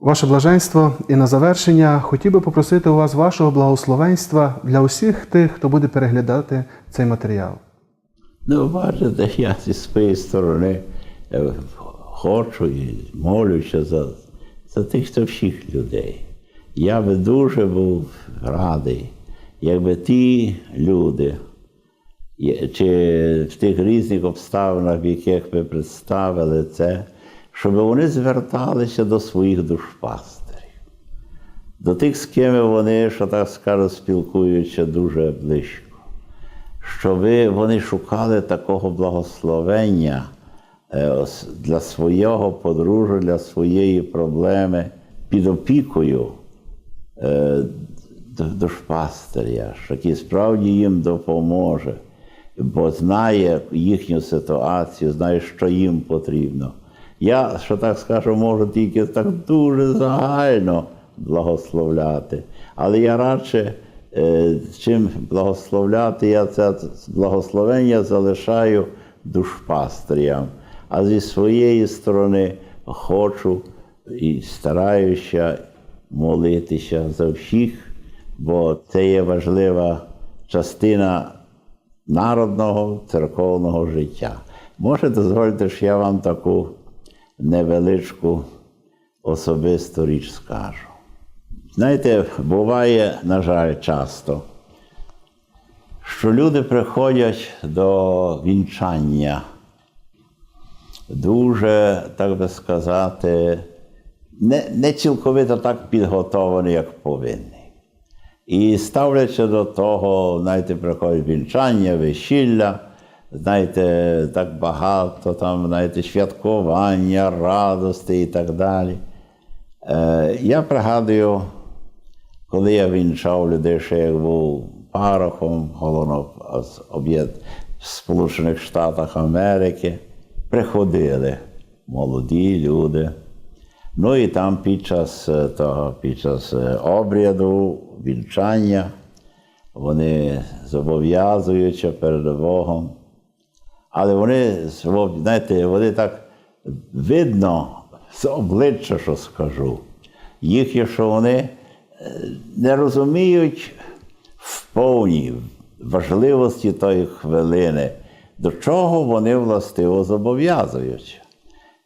Ваше блаженство, і на завершення хотів би попросити у вас вашого благословенства для усіх тих, хто буде переглядати цей матеріал. Ну, бачите, я зі своєї сторони е, хочу і молюся за, за тих та всіх людей. Я би дуже був радий, якби ті люди, чи в тих різних обставинах, в яких ви представили це, щоб вони зверталися до своїх душпастерів, до тих, з ким вони, що так скажу, спілкуються дуже близько щоб вони шукали такого благословення е, для свого подружжя, для своєї проблеми під опікою е, д- душпастиря, що який справді їм допоможе, бо знає їхню ситуацію, знає, що їм потрібно. Я, що так скажу, можу тільки так дуже загально благословляти, але я радше. Е, Чим благословляти, я це благословення залишаю душпастрям. А зі своєї сторони хочу і стараюся молитися за всіх, бо це є важлива частина народного церковного життя. Може, дозвольте, що я вам таку невеличку особисту річ скажу. Знаєте, буває, на жаль, часто, що люди приходять до вінчання дуже, так би сказати, не, не цілковито так підготовані, як повинні. І ставляться до того, знаєте, приходять вінчання, весілля, знаєте, так багато там, знаєте, святкування, радості і так далі. Е, я пригадую, коли я вінчав людей, ще як був парохом головного об'єд в Сполучених Штатах Америки, приходили молоді люди. Ну і там під час е, того, під час е, обряду, вінчання, вони зобов'язуються перед Богом. Але вони, знаєте, вони так видно з обличчя, що скажу, їхнє, що вони е, не розуміють в повній важливості тої хвилини, до чого вони властиво зобов'язуються.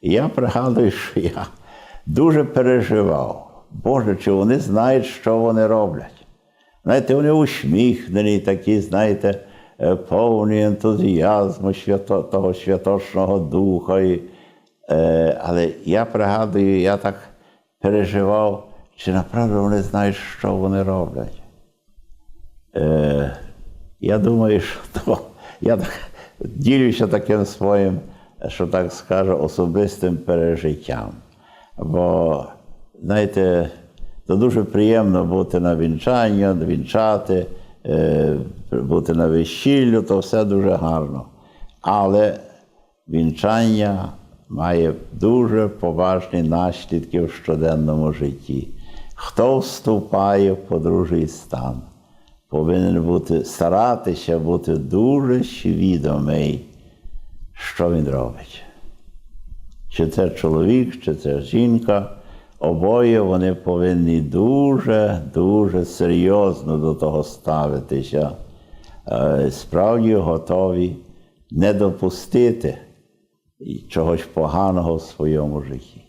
І я пригадую, що я дуже переживав. Боже, чи вони знають, що вони роблять? Знаєте, вони усміхнені, такі, знаєте, е, повні ентузіазму свято, того святочного духа. І, е, але я пригадую, я так переживав, чи направду вони знають, що вони роблять. Е, я думаю, що то, я так ділюся таким своїм, що так скажу, особистим пережиттям. Бо, знаєте, то дуже приємно бути на вінчанні, вінчати, бути на весіллю, то все дуже гарно. Але вінчання має дуже поважні наслідки в щоденному житті. Хто вступає в подружий стан, повинен бути, старатися бути дуже свідомий, що він робить. Чи це чоловік, чи це жінка, обоє вони повинні дуже-дуже серйозно до того ставитися, Е, справді готові не допустити чогось поганого в своєму житті.